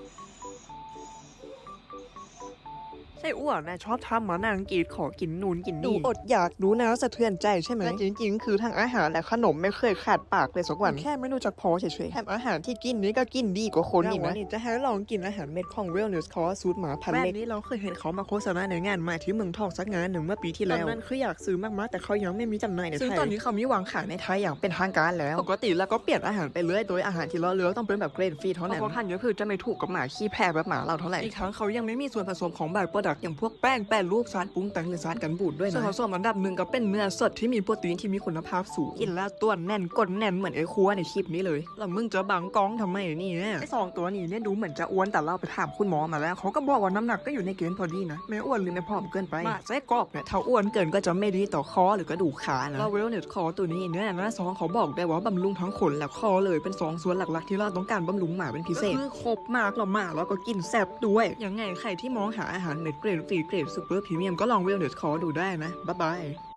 Música อ้อ้วนนะชอบทำหมานังกรีดขอกินนูนกินดูนี่อดอยากดูนะสะเทือนใจใช่ไหมแต่จริงๆ คือทั้งอาหารและขนมไม่เคยขาดปากเลยสักวันแค่ไม่รู้จักพอเฉยแถมอาหารที่กินนี่ก็กินดีกว่าคนอีกวันะนนี้จะให้ลองกินอาหารเม็ดของ Wellness คอสูตรหมาพันแบรนเล็กด์นี้เราเคยเห็นเขามาโฆษณาในงานใหม่ที่เมืองทองสักงานหนึ่งเมื่อปีที่แล้วตอนนั้นคืออยากซื้อมากๆแต่เขายังไม่มีจำหน่ายในไทยซึ่งตอนนี้เขามีวางขายในไทยอย่างเป็นทางการแล้วปกติแล้วก็เปลี่ยนอาหารไปเรื่อยโดยอาหารที่เราเลือกต้องเป็นแบบเกรดฟรีเท่านั้นเพราะท่านก็คือจะไม่ถูกกับหมาขี้แพ้แบบหมาเราเท่าไหร่อีกทั้งเขายังไม่มีส่วนผสมของแบบโปรดักต์อย่างพวกแป้งแป้งรูปสารปรุงแต่งหรือสารกันบูดด้วยส่วนนะผสมอันดับหนึ่งก็เป็นเนื้อสดที่มีโปรตีนที่มีคุณภาพสูงกินแล้วตัวแน่นก้นแน่นเหมือนไอ้ครัวในคลิปนี้เลยแล้วมึงจะบังกล้องทำไมเนี่ยไอ้สองตัวนี้เนี่ยดูเหมือนจะอ้วนแต่เราไปถามคุณหมอมาแล้วเขาก็บอกว่าน้ำหนักก็อยู่ในเกณฑ์พอดีนะไม่อ้วนหรือไม่ผอมเกินไปหมาไส้กรอกเนี่ยถ้าอ้วนเกินก็จะไม่ดีต่อคอหรือกระดูกขานะเราเวลเนสคอตัวนี้เนี่ยนะซองเขาบอกได้ว่าบำรุงทั้งขนและคอเลยเป็นสองส่วนหลักๆ ที่เราต้องการบำรุงหมาเป็นพิเศษคือครบมากเราหมาแล้วก็กินแซ่บด้วยยังไงใครที่มองหาอาหารเม็ดเกรดฟรีเกรดซูเปอร์พรีเมียมก็ลองเวลเนสคอดูได้นะบ๊ายบาย